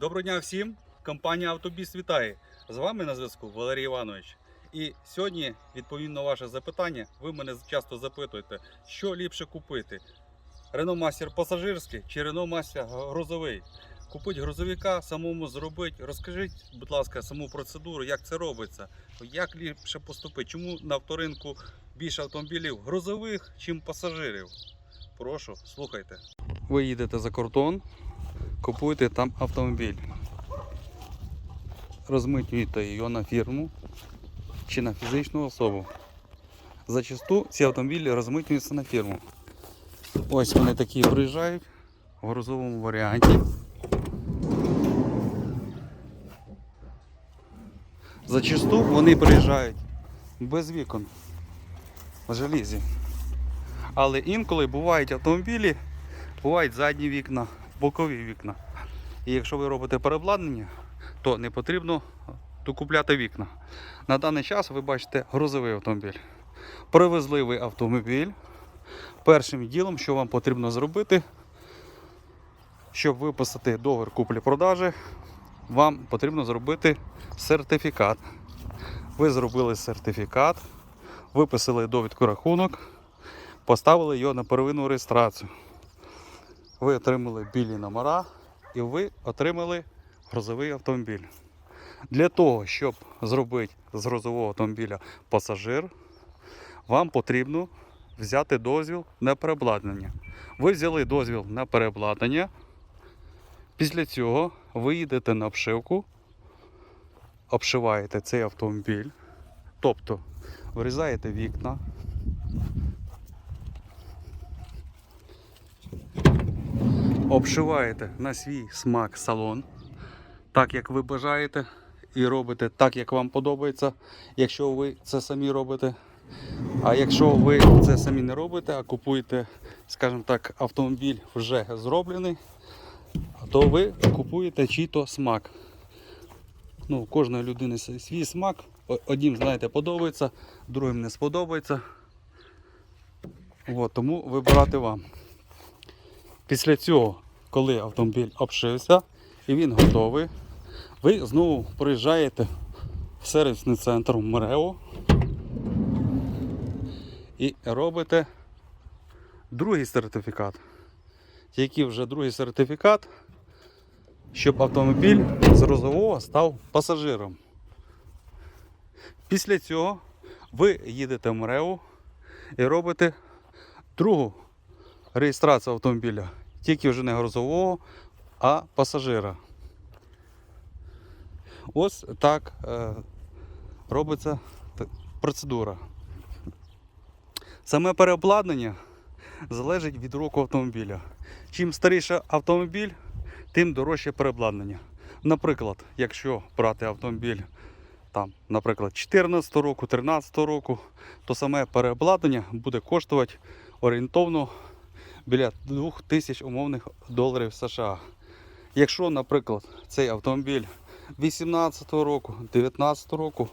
Доброго дня всім! Компанія Автобіс вітає! З вами на зв'язку Валерій Іванович. І сьогодні, відповім на ваше запитання, ви мене часто запитуєте, що ліпше купити: Renault Master пасажирський чи Renault Master грузовий. Купити грузовика, самому зробити. Розкажіть, будь ласка, саму процедуру, як це робиться, як ліпше поступити, чому на авторинку більше автомобілів грузових, чим пасажирів. Прошу, слухайте. Ви їдете за кордон, купуєте там автомобіль. Розмитнюєте його на фірму чи на фізичну особу. Зачасту ці автомобілі розмитнюються на фірму. Ось вони такі приїжджають в грузовому варіанті. Зачасту вони приїжджають без вікон в желізі. Але інколи бувають автомобілі, бувають задні вікна, бокові вікна. І якщо ви робите переобладнання, то не потрібно докупляти вікна. На даний час ви бачите грузовий автомобіль. Привезли ви автомобіль. Першим ділом, що вам потрібно зробити, щоб виписати договір куплі-продажі, вам потрібно зробити сертифікат. Ви зробили сертифікат, виписали довідку рахунок, поставили його на первинну реєстрацію. Ви отримали білі номера і ви отримали грузовий автомобіль. Для того, щоб зробити з грузового автомобіля пасажир, вам потрібно взяти дозвіл на переобладнання. Ви взяли дозвіл на переобладнання. Після цього ви їдете на обшивку, обшиваєте цей автомобіль, тобто вирізаєте вікна, обшиваєте на свій смак салон, так як ви бажаєте, і робите так, як вам подобається, якщо ви це самі робите. А якщо ви це самі не робите, а купуєте, скажімо так, автомобіль вже зроблений, то ви купуєте чий-то смак. Ну, кожної людини свій- смак. Одним, знаєте, подобається, другим не сподобається. От, тому вибирати вам. Після цього, коли автомобіль обшився і він готовий, ви знову приїжджаєте в сервісний центр МРЕО і робите другий сертифікат. Який вже другий сертифікат, щоб автомобіль з грузового став пасажиром. Після цього ви їдете в МРЕО і робите другу реєстрацію автомобіля. Тільки вже не грузового, а пасажира. Ось так е, робиться процедура. Саме переобладнання залежить від року автомобіля. Чим старіше автомобіль, тим дорожче переобладнання. Наприклад, якщо брати автомобіль там, наприклад, 14 року, 13 року, то саме переобладнання буде коштувати орієнтовно біля 2000 умовних доларів США. Якщо, наприклад, цей автомобіль 18 року, 19 року,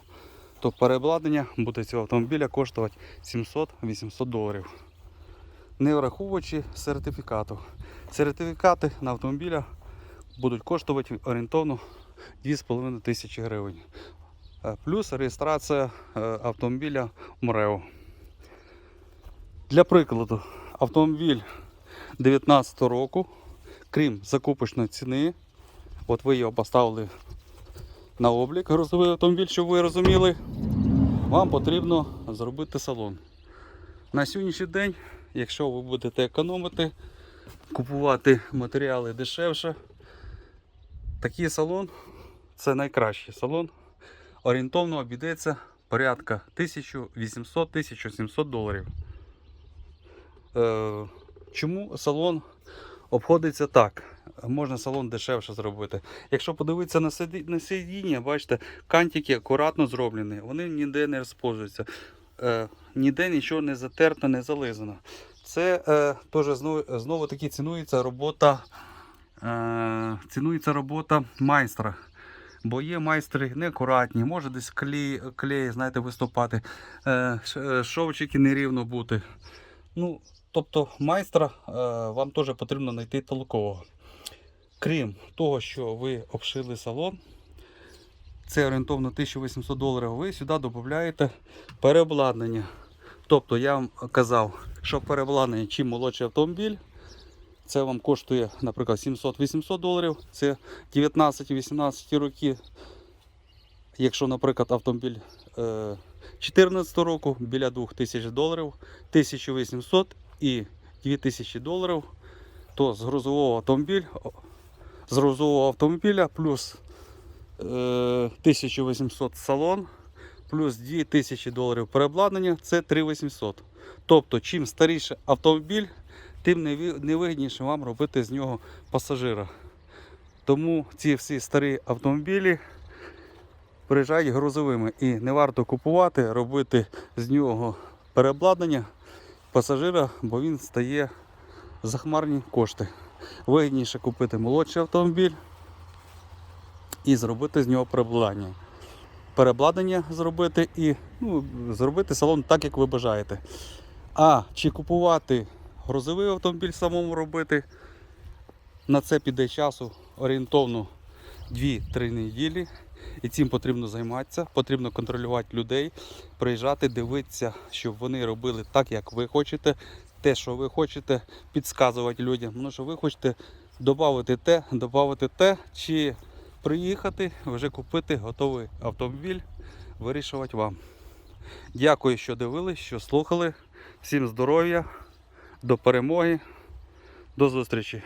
то переобладнання буде цього автомобіля коштувати 700-800 доларів. Не враховуючи сертифікату. Сертифікати на автомобіля будуть коштувати орієнтовно 2,5 тисячі гривень. Е, Плюс реєстрація е, автомобіля МРЕО. Для прикладу, автомобіль 19 року, крім закупочної ціни, от ви його поставили на облік грузовий автомобіль, щоб ви розуміли, вам потрібно зробити салон. На сьогоднішній день, якщо ви будете економити, купувати матеріали дешевше, такий салон це найкращий салон. Орієнтовно обійдеться порядка 1800-1700 доларів. Е, чому салон обходиться так? Можна салон дешевше зробити. Якщо подивитися на сиді- на сидіння, бачите, кантики акуратно зроблені, вони ніде не розпожуються. Е, ніде нічого не затерто, не зализано. Це е, теж знову, знову таки цінується робота, е, цінується робота майстра. Бо є майстри неакуратні, може десь клей, клей знаєте, виступати, е, е, шовчики нерівно бути. Ну, тобто майстра е, вам теж потрібно знайти толкового. крім того, що ви обшили салон, це орієнтовно 1800 доларів, ви сюди додаєте переобладнання. Тобто я вам казав, що переобладнання, чим молодший автомобіль, це вам коштує, наприклад, 700-800 доларів. Це 19-18 роки. Якщо, наприклад, автомобіль е, 14 року біля 2000 доларів, 1800 і 2000 доларів, то з грузового автомобіля, з грузового автомобіля плюс е, 1800 салон, плюс 2000 доларів переобладнання це 3800. Тобто, чим старіший автомобіль, тим невигідніше вам робити з нього пасажира. Тому ці всі старі автомобілі приїжджають грузовими і не варто купувати, робити з нього переобладнання пасажира, бо він стає захмарні кошти. Вигідніше купити молодший автомобіль і зробити з нього переобладнання. Переобладнання зробити і ну, зробити салон так, як ви бажаєте. А чи купувати грузовий автомобіль самому робити, на це піде часу орієнтовно 2-3 неділі. І цим потрібно займатися, потрібно контролювати людей, приїжджати, дивитися, щоб вони робили так, як ви хочете, те, що ви хочете, підказувати людям. Ну, що ви хочете додати те, додати те, чи приїхати, вже купити готовий автомобіль, вирішувати вам. Дякую, що дивились, що слухали. Всім здоров'я, до перемоги, до зустрічі!